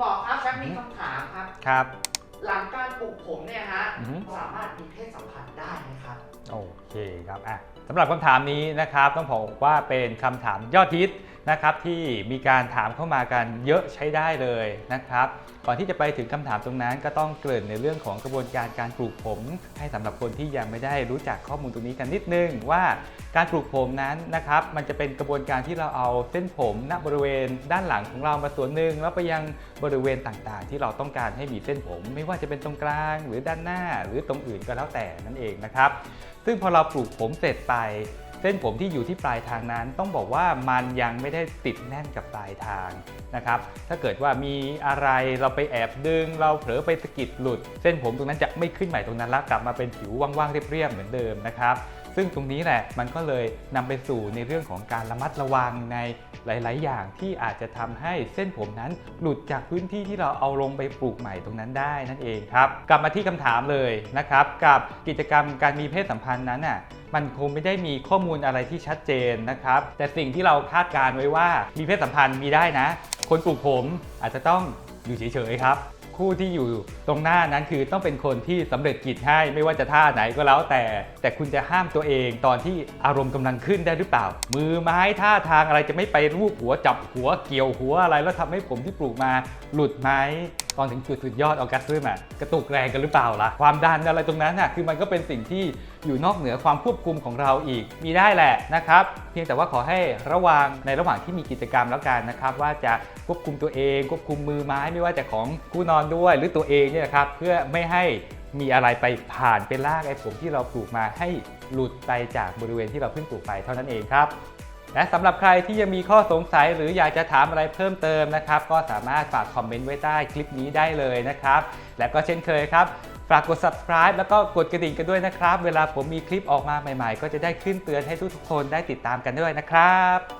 หมอครับแป๊บมีคำถามครับ ครับ หลังการปลูกผมเนี่ยฮะอือฮึ สามารถมีเพศสัมพันธ์ได้ไหมครับ โอเคครับอะสำหรับคำถามนี้นะครับ ต้องบอกว่าเป็นคำถามยอดฮิต นะครับที่มีการถามเข้ามากันเยอะใช้ได้เลยนะครับ ก่อนที่จะไปถึงคำถามตรงนั้น ก็ต้องเกริ่นในเรื่องของกระบวนการการปลูกผม ให้สำหรับคนที่ยังไม่ได้รู้จักข้อมูลตรงนี้กันนิดนึงว่าการปลูกผมนั้นนะครับมันจะเป็นกระบวนการที่เราเอาเส้นผมณบริเวณด้านหลังของเรามาส่วนหนึ่งแล้วไปยังบริเวณต่างๆ ที่เราต้องการให้มีเส้นผม ไม่ว่าจะเป็นตรงกลางหรือด้านหน้า หรือตรงอื่นก็แล้วแต่นั่นเองนะครับ ซึ่งพอเราปลูกผมเสร็จไป เส้นผมที่อยู่ที่ปลายทางนั้น ต้องบอกว่ามันยังไม่ได้ติดแน่นกับปลายทางนะครับ ถ้าเกิดว่ามีอะไรเราไปแอบดึง เราเผลอไปสะกิดหลุด เส้นผมตรงนั้นจะไม่ขึ้นใหม่ตรงนั้นละกลับมาเป็นผิวว่างๆเรียบๆเหมือนเดิมนะครับ ซึ่งตรงนี้แหละมันก็เลยนำไปสู่ในเรื่องของการระมัดระวังในหลาย ๆ อย่างที่อาจจะทำให้เส้นผมนั้นหลุดจากพื้นที่ที่เราเอาลงไปปลูกใหม่ตรงนั้นได้นั่นเองครับ กลับมาที่คำถามเลยนะครับ กับกิจกรรมการมีเพศสัมพันธ์นั้นน่ะมันคงไม่ได้มีข้อมูลอะไรที่ชัดเจนนะครับ แต่สิ่งที่เราคาดการณ์ไว้ว่ามีเพศสัมพันธ์มีได้นะ คนปลูกผมอาจจะต้องอยู่เฉย ๆ ครับ คู่ที่อยู่ตรงหน้านั้นคือต้องเป็นคนที่สำเร็จกิจให้ไม่ว่าจะท่าไหนก็แล้วแต่ แต่คุณจะห้ามตัวเองตอนที่อารมณ์กำลังขึ้นได้หรือเปล่า มือไม้ท่าทางอะไรจะไม่ไปรูปหัวจับหัวเกี่ยวหัวอะไรแล้วทำให้ผมที่ปลูกมาหลุดไหมตอนถึงจุดสุดยอดออกัสซึมอะกระตุกแรงกันหรือเปล่าล่ะ ความดันอะไรตรงนั้นน่ะคือมันก็เป็นสิ่งที่อยู่นอกเหนือความควบคุมของเราอีก มีได้แหละนะครับ เพียงแต่ว่าขอให้ระวังในระหว่างที่มีกิจกรรมแล้วกันนะครับ ว่าจะควบคุมตัวเอง ควบคุมมือไม้ไม่ว่าจะของคู่นอนด้วยหรือตัวเองเนี่ยนะครับเพื่อไม่ให้มีอะไรไปผ่านเป็นลากไอ้ผมที่เราปลูกมาให้หลุดไปจากบริเวณที่เราเพิ่งปลูกไปเท่านั้นเองครับ และสำหรับใครที่ยังมีข้อสงสัยหรืออยากจะถามอะไรเพิ่มเติมนะครับ ก็สามารถฝากคอมเมนต์ไว้ใต้คลิปนี้ได้เลยนะครับ และก็เช่นเคยครับ ฝากกด subscribe แล้วก็กดกระดิ่งกันด้วยนะครับ เวลาผมมีคลิปออกมาใหม่ ๆ ก็จะได้ขึ้นเตือนให้ทุกๆคนได้ติดตามกันด้วยนะครับ